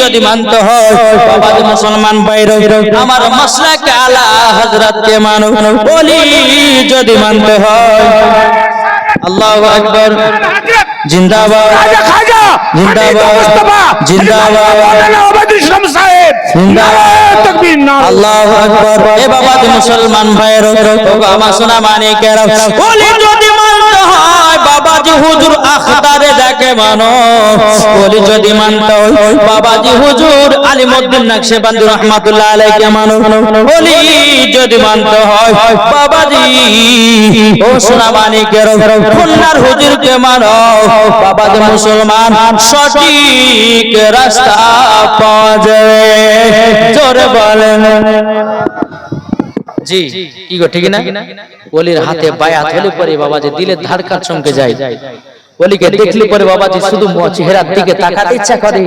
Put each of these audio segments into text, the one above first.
যদি মানতে হয় বাবা মুসলমান বাইরে আমার মাসলাকে আলা হযরতকে মানো বলি যদি মানতে হয় আল্লাহু আকবার। জিন্দাবাদ। খাজা খাজা। জিন্দাবাদ। জিন্দাবাদ। মাওলানা ওবায়দুল ইসলাম সাহেব জিন্দাবাদ। তাকবীর না আল্লাহু আকবার। এ বাবা মুসলমান ভাইয়ের সোনা মানিকেরা বলি যদি মানতে হয় বাবাজি হুজুর আখতারে বলি যদি মানতে বাবাজি হুজুর আলিমউদ্দিন নকশবন্দি রহমাতুল্লাহ মানো বলি যদি মানতে হয় বাবাজি ও সোনা মানিকেরা খুলনার হুজুরকে মানো বাবাজি মুসলমান সঠিক রাস্তা জোরে বলেন। জি, কি গো, ঠিক না? ওলির হাতে বায়াত হলে পরে বাবাজি দিলে ধারকার চমকে যায়। ওলিকে দেখলে পরে বাবাজি শুধু চেহারার দিকে তাকাতে ইচ্ছা করে।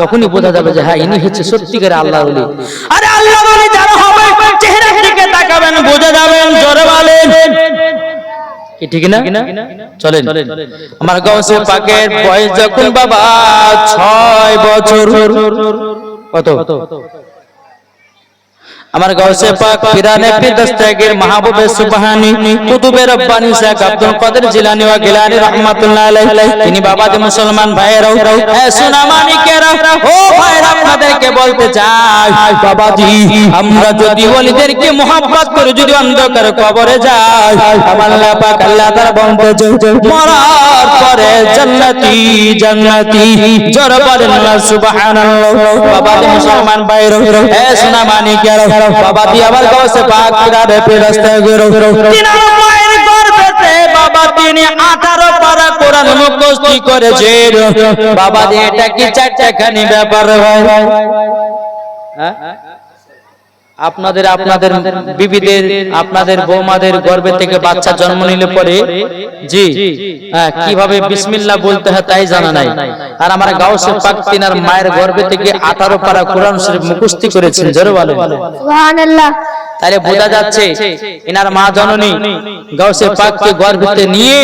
তখনই বোঝা যাবে যে হ্যাঁ ইনি হচ্ছে সত্যিকার আল্লাহ ওলি আরে আল্লাহ ওলি যারা হবে চেহারার দিকে তাকাবেন, বোঝা যাবেন জোরে বলেন। কি ঠিক না? চলেন। আমার গাউসে পাকের বয়স যখন বাবা ছয় বছর। কত? আমার গাউসে পাক পিরানে পি দস্তগীর মাহবুবে সুবহানি, কুতুবে রব্বানি শেখ আব্দুল কাদের জিলানী ওয়া গিলানী রাহমাতুল্লাহ আলাইহি। তিনি বাবাজি মুসলমান ভাইয়েরাও, এ সোনা মানিকেরা ও ভাইরা আপনাদেরকে বলতে চাই, বাবাজি, আমরা যদি ওলিদেরকে মোহাব্বত করে, যদি অন্ধকার কবরে যাই আল্লাহ পাক আল্লাহ তাআলা বলতে মরার পরে জান্নাতি জান্নাতি, জোর সুবহানাল্লাহ। বাবাজি মুসলমান ভাইয়েরাও, এ সোনা মানিকেরা বাবাজি আবার গাউসে পাক পিরানে পি দস্তগীর তিন মায়ের গর্ভেতে বাবা তিনি আঠারো পারা কোরআন মুখস্থ করেছেন বাবা দি, এটা কি চারটাখানি ব্যাপার হয়? হ্যাঁ? আপনাদের আপনাদের বিবিদের আপনাদের বৌমাদের গর্ভে থেকে বাচ্চা জন্ম নিলে পরে জি হ্যাঁ কীভাবে বিসমিল্লাহ বলতে হয় তাই জানা নাই। আর আমার গাউসে পাক তিনার মায়ের গর্ভে থেকে আঠারো পারা কোরআন শরীফ মুখস্থি করেছেন জোরে বলেন। তাহলে বোঝা যাচ্ছে এনার মা জননী গাউসে পাককে গর্ভে নিয়ে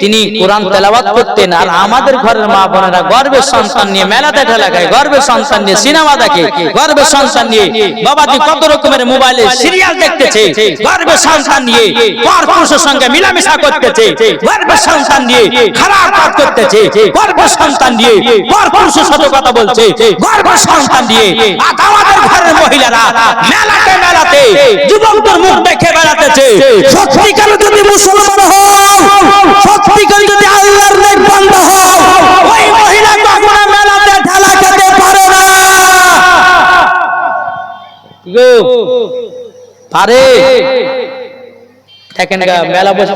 তিনি কোরআন তেলাওয়াত করতেন আর আমাদের ঘরের মা বোনেরা গর্বের সন্তান নিয়ে মেলাতে ঠেলা খায় গর্ভের সন্তান নিয়ে সিনেমা দেখে গর্বের সন্তান নিয়ে বাবাজি কত রকমের মোবাইলে সিরিয়াল দেখতেছে গর্ভের সন্তান নিয়ে পর পুরুষের সঙ্গে মিলামিশা করতেছে গর্ভের সন্তান নিয়ে খারাপ কাজ করতেছে গর্ভের সন্তান নিয়ে পর পুরুষের সাথে কথা বলছে গর্ভের সন্তান আর আমাদের ঘরের মহিলারা মেলাতে মেলাতে যুবকদের মুখ দেখে বেড়াতেছে সত্যিকার যদি মুসলমান হও সত্যিকার যদি আল্লাহর নেক বান্দা হও ওই মহিলা কখনো মেলাতে ঠেলা খেতে পারে না কি গো। পারে। দেখেন গা, মেলা বসে।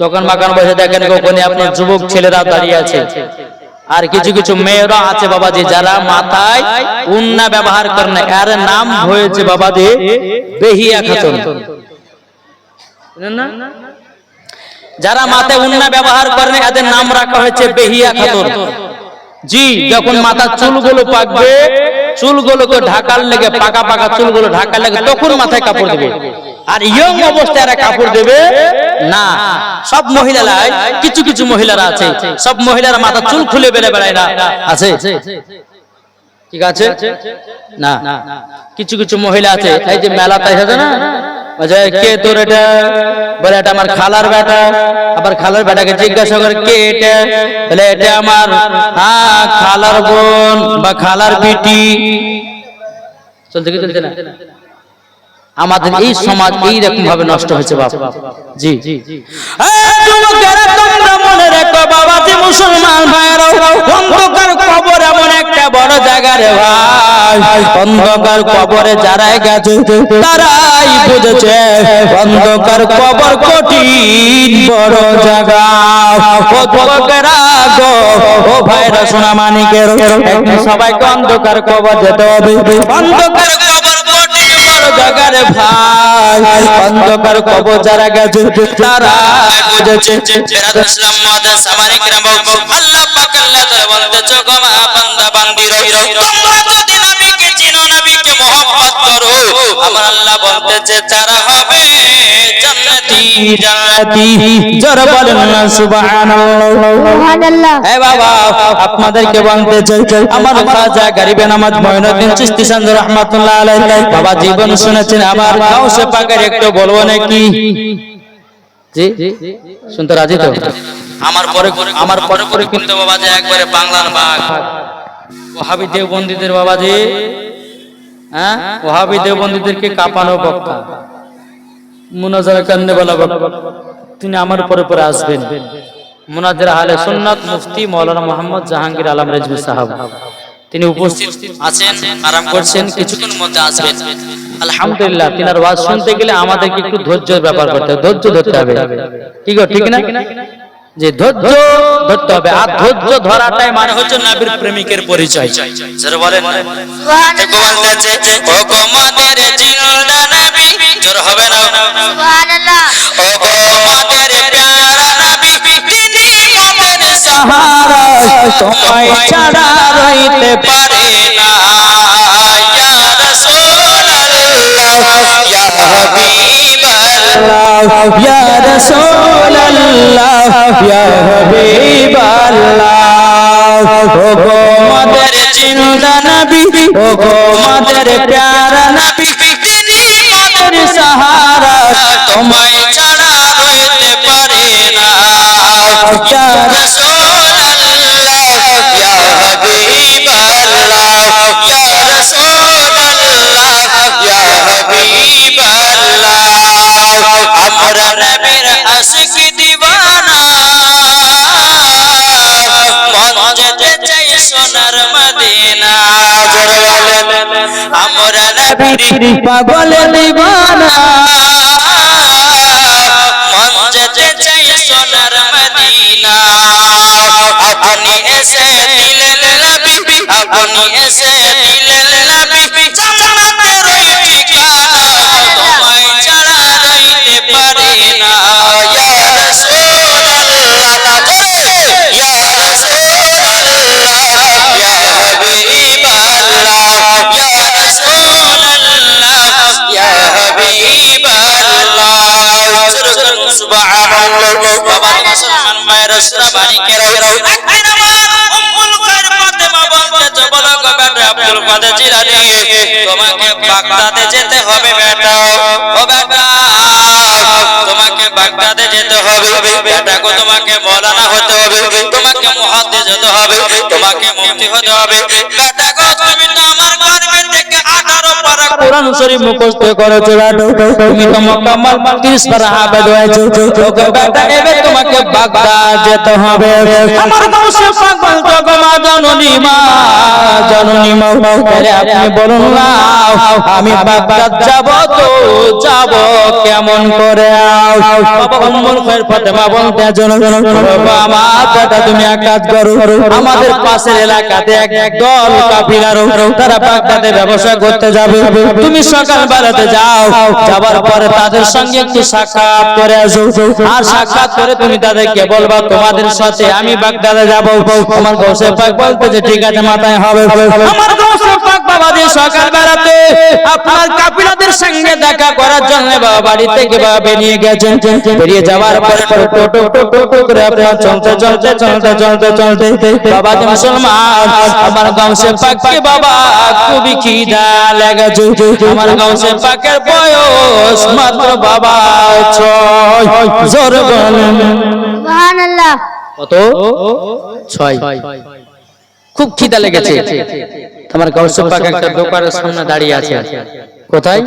দোকান মাকান বসে দেখেন ওখানে আপনার যুবক ছেলেরা দাঁড়িয়ে আছে। আর কিছু কিছু মেয়েরা আছে বাবাজি যারা মাথায় উন্না ব্যবহার করে না। এর নাম হয়েছে বাবাজি বেহিয়া খাতুন। যারা মাথায় উন্না ব্যবহার করে না এদের নাম রাখা হয়েছে বেহিয়া খাতুন। জি, যখন মাথার চুলগুলো পাকবে, চুলগুলোকে ঢাকার লেগে, পাকা পাকা চুলগুলো ঢাকার লেগে, তখন মাথায় কাপড় দেবে। আর ইয়ং অবস্থায় এরা কাপড় দেবে? না। সব মহিলারাই, কিছু কিছু মহিলারা আছে। সব মহিলারা মাথা চুল খুলে বেড়ে বেড়ায় না। আছে? ঠিক আছে? না। কিছু কিছু মহিলা আছে, এই যে মেলাতে এসেছে না? বলছে, কে তোর এটা? বলে এটা আমার খালার বেটা। আবার খালার বেটাকে জিজ্ঞাসা করে কে এটা? বলে এটা আমার হ্যাঁ খালার বোন বা খালার বেটি। চলছে কি চলছে না? আমাদের এই সমাজ এই রকম ভাবে নষ্ট হয়েছে বাবা জি। জি তোমরা মনে রেখো বাবাজি মুসলমান ভাইয়েরা অন্ধকার কবর এমন একটা বড় জায়গা রে ভাই। অন্ধকার কবরে যারাই গেছে, তারাই বুঝেছে, অন্ধকার কবর বড় জায়গা। ও ভাইরা মানিকের সবাইকে অন্ধকার কবর যেতে হবে। অন্ধকার কবর কঠিন বড় জায়গা রে ভাই। অন্ধকার কবর যারা গেছে, তারা বুঝেছে। ইসলাম মাদাস সামানিক রাম আল্লাহ পাক আল্লাহ তাআলা আমার আল্লাহ বলতেছে তারা হবে জান্নাতি জান্নাতি জোর বলেন না সুবহানাল্লাহ। সুবহানাল্লাহ। বাবা আপনাদেরকে বলতে চাই আমার খাজা গরিবে নামাজ মঈনুদ্দিন চিশতি সান্দ রহমাতুল্লাহ আলাইহি। বাবা জীবন শুনেছেন আমার গাউসে পাকের একটু বলব নাকি? জি শুনতে রাজি তো? আমার পরে আমার পরে পরে কিন্তু বাবা যে একবারে বাংলার বাঘ। ওহাবি দেওবন্দীদের বাবা যে হ্যাঁ? ওহাবি কাঁপানো বক্তা। মুনাজার কান্নে বলা তিনি আমার পরে পরে আসবেন। মুনাজার আলে সুন্নাত মুফতি মাওলানা মোহাম্মদ জাহাঙ্গীর আলম রেজভি সাহেব। তিনি উপস্থিত আছেন, আরাম করছেন, কিছুক্ষণ মধ্যে আসবেন। আলহামদুলিল্লাহ, তিনার ওয়াজ শুনতে গেলে আমাদেরকে একটু ধৈর্যের ব্যাপার করতে হবে। ধৈর্য ধরতে হবে। কি গো, ঠিক না? যে ধৈর্য ধরতে হবে। আর ধৈর্য ধরাটাই মানে হচ্ছে নবীর প্রেমিকের পরিচয়। স্যার বলেন সুবহানাল্লাহ ও গো মাদের জিন্দা নবী জোর হবে না। সুবহানাল্লাহ। ও গো মাদের প্যারা নবী তিনি মাদের সাহারা? তোমায় ছাড়া রইতে পারে না। ইয়া রাসূলুল্লাহ ইয়া হাবিবাল্লাহ। ইয়া রাসূলুল্লাহ ইয়া হাবিবাল্লাহ। ও গো মাদের জিন্দা নবী ও গো মাদের প্যারা নবী। নবীর পাগল দিওয়ানা তোমাকে বাগদাদে যেতে হবে। বেটা তোমাকে বাগদাদে যেতে হবে বেটা তোমাকে মৌলানা হতে হবে তোমাকে মুহাদ্দিস হতে হবে তোমাকে মুফতি হতে হবে বেটা তুমি তো আমার গর্বে থেকে 18 কোরআন শরীফ মুখস্থ করেছ তুমি তো মুকাম্মাল 30 পারা হাফেজ হয়েছো। ওকে বেটা এবে তোমাকে বাগদাদ যেতে হবে। আমার গাউসে গো জননী মা জননী মা। আরে আপনি বলুন না, আমি বাগদাদ যাব তো যাব কেমন করে? বাবা খায়র ফাতেমা বলতে বাবা বেটা, তুমি এক কাজ করো। আমাদের পাশের এলাকাতে এক দল কাফিলার তারা বাগদাদে ব্যবসা করতে যাবে। তুমি সকাল বেলাতে যাও যাবার পরে তাদের সঙ্গে একটু সাক্ষাৎ করে আসো। আর সাক্ষাৎ করে তুমি তাদেরকে বলবা, তোমাদের সাথে আমি বাগদাদে যাব। আমার গৌসে পাক বলতে যে, ঠিক আছে, মাথায় হবে। আমার গৌসে পাক বাবা দিয়ে সকাল বেলাতে আপনার কাফিলাদের সঙ্গে দেখা করার জন্য বাবা বাড়ি থেকে বাবা বেরিয়ে গেছেন। বেরিয়ে যাওয়ার পরে টোটো টোটো করে আপনার চলতে চলতে চলতে চলতে চলতে বাবা মুসলমান, আমার গাঁওসে পাকে বাবা খুবই খিদা আমার পাকের বয়স মাত্র বাবা ছয়। জোর বলেন। সুবহানাল্লাহ। কত? ছয়। খুব খিদা লেগেছে। তোমার গাউসে পাক একটা দোকানের সামনে দাঁড়িয়ে আছে। কোথায়?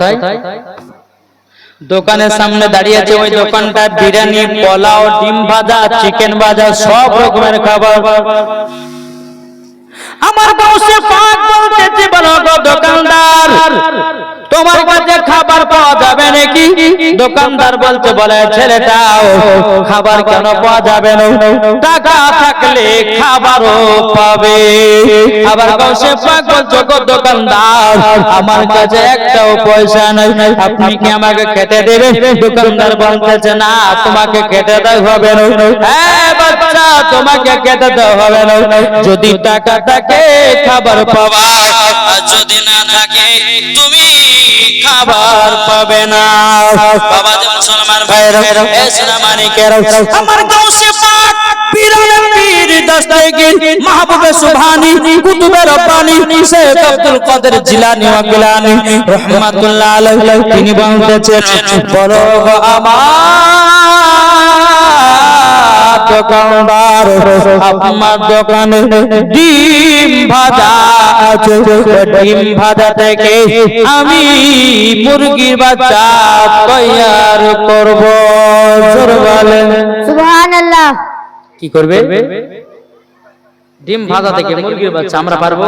দোকানের সামনে দাঁড়িয়ে আছে ওই দোকানটা বিরিয়ানি পোলাও ডিম ভাজা চিকেন ভাজা সব রকমের খাবার। আমার গাউসে পাক বলতেছে বলো দোকানদার। তোমার কাছে খাবার পাওয়া যাবে নাকি? দোকানদার বলছে বলে ছেলেটাও খাবার কেন পাওয়া যাবে না? টাকা থাকলে খাবারও পাবে। আবার পাক বলছে গো দোকানদার আমার কাছে একটাও পয়সা নাই। আপনি কি আমাকে খেতে দেবেন? দোকানদার বলতেছে না তোমাকে খেতে দেওয়া হবে না। হ্যাঁ বাচ্চা তোমাকে খেতে দেওয়া হবে না। যদি টাকা থাকে খাবার পাবা। আর যদি না থাকে তুমি খাবার পাবে না। বাবা যে মুসলমান ভাইরা এসনা মানিকের আমার গাউসে পাক পীরের পীর দস্তগীর মাহবুবে সুবহানি কুতুবে রব্বানি শেখ আব্দুল কাদের জিলানী ওয়া গিলানী রহমাতুল্লাহ আলাইহি। তিনি বলতেছেন বলো আমার দোকানদার আপনার দোকানে ডিম ভাজা আছে। ডিম ভাজা থেকে আমি মুরগির বাচ্চা তৈয়ার করব। বলেন। সুবহানাল্লাহ। কি করবে? ডিম ভাজা থেকে মুরগির বাচ্চা আমরা পারব।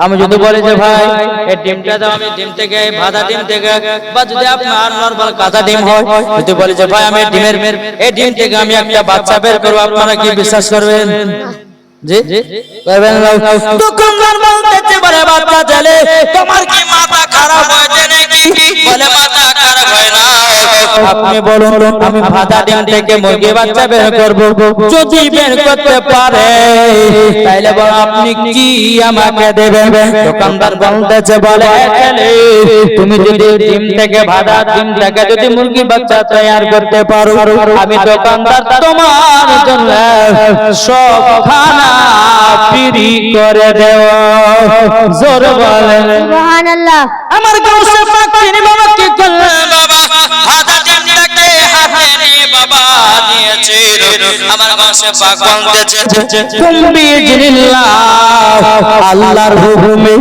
আমি যদি বলি যে ভাই এই ডিমটা দাও আমি ডিম থেকে ভাজা ডিম থেকে বা যদি আপনার নরমাল কাঁচা ডিম হয় যদি বলি যে ভাই আমি ডিমের এই ডিম থেকে আমি একটা বাচ্চা বের করব আপনারা কি বিশ্বাস করবেন? জি? করবেন না? দোকানদার বলতেছে বলে বাচ্চা ছেলে তোমার কি মাথা খারাপ হয়েছে নাকি বলে মাথা খারাপ হয় না। আপনি বলুন আমি ভাজা ডিম থেকে মুরগি বাচ্চা বের করব। যদি বের করতে পারে তাইলে বল আপনি কি আমাকে দেবেন? দোকানদার বলতেছে বলে তুমি যদি ডিম থেকে ভাজা ডিম থেকে যদি মুরগি বাচ্চা তৈরি করতে পারো আমি দোকানদার তোমার জন্য সব খানা ফ্রি করে দেব। জোর বলেন। সুবহানাল্লাহ। আমার গাউসে পাক তিনি বাবা কি করলেন? পাক তুমি আল্লাহর হুকুমে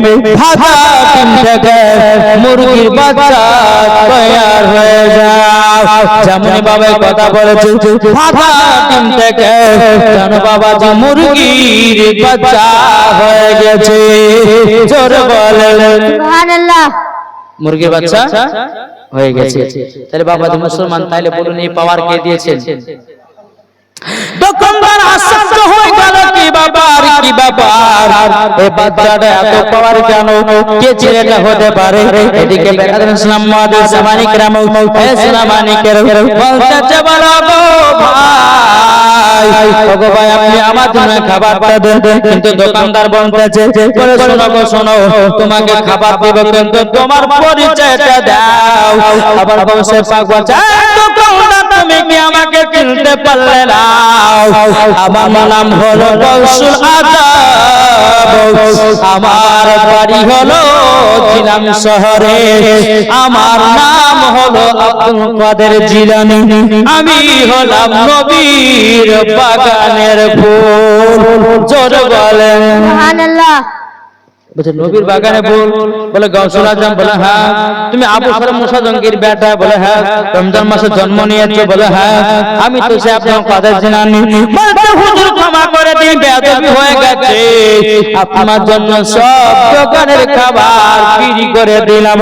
মুরগির বাচ্চা তৈয়ার হয়ে যায় যেমনি বাবা কথা বলেছে থেকে বাবা যে মুরগির বাচ্চা হয়ে গেছে। জোর বলেন। সুবহানাল্লাহ। মুরগির বাচ্চা হয়ে গেছে। তাহলে বাবা মুসলমান তাইলে বলুন এই পাওয়ার কে দিয়েছেন? দোকানদার আশ্চর্য হয়ে গেল, কি ব্যাপার কি ব্যাপার? এই বাচ্চাটা এত পাওয়ার কেন? কে ছেলেটা হতে পারে? এদিকে বেকাদের ইসলাম মাদের সামানিক রাম ইসলামানিকের বলতে বলো গো ভাই। ভাই, আপনি আমার জন্য খাবারটা দেন। কিন্তু দোকানদার বলতেছে, বলে শোনো গো, শোনো, তোমাকে খাবার দেব, কিন্তু তোমার পরিচয়টা দাও। আবার বসে পাক বলছে "এই দোকানদার তুমি কি আমাকে চিনতে পারলে না? আমার নাম হলো কৌশল আমার বাড়ি হলো জিলাম শহরে। আমার নাম হলো আব্দুল কাদের জিলানি। আমি হলাম নবীর বাগানের ফুল। জোর বলেন। সুবহানাল্লাহ। নবীর বাগানে বল, বলে আজম, বলে হ্যাঁ। তুমি আবু মুসা জঙ্গির বেটা, বলে হ্যাঁ। রমজান মাসে জন্ম বলে হ্যাঁ। আমি তো সে আপনার কাদের জানি। বলতে হুজুর ক্ষমা করে দিন হয়ে গেছে। আপনার জন্য সব দোকানের খাবার বিক্রি করে দিলাম।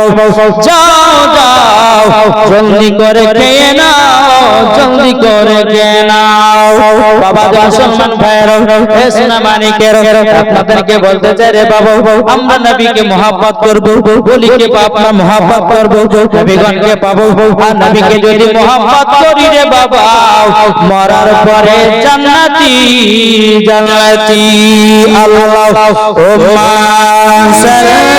যাও যাও। জলদি করে খেয়ে জলদি করে বাবা যে মুসলমান ভাইয়ের হে সোনা মানিকের আপনাদেরকে বলতে চাই রে বাবা আমরা নবীকে মহাব্বত করব বলিকে আপনার মহাব্বত করব নবীগণকে পাবো আর নবীকে যদি মহাব্বত করি রে বাবা মরার পরে জান্নাতি জান্নাতি আল্লাহ ও মা সাল্লি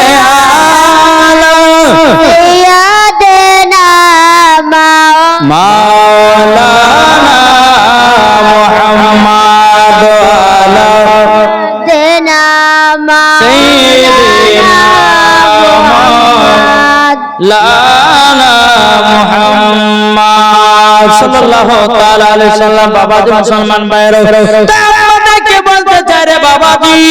মুহাম্মদ সাল্লাল্লাহু তাআলা আলাইহি সাল্লাম বাবা মুসলমান ভাইরা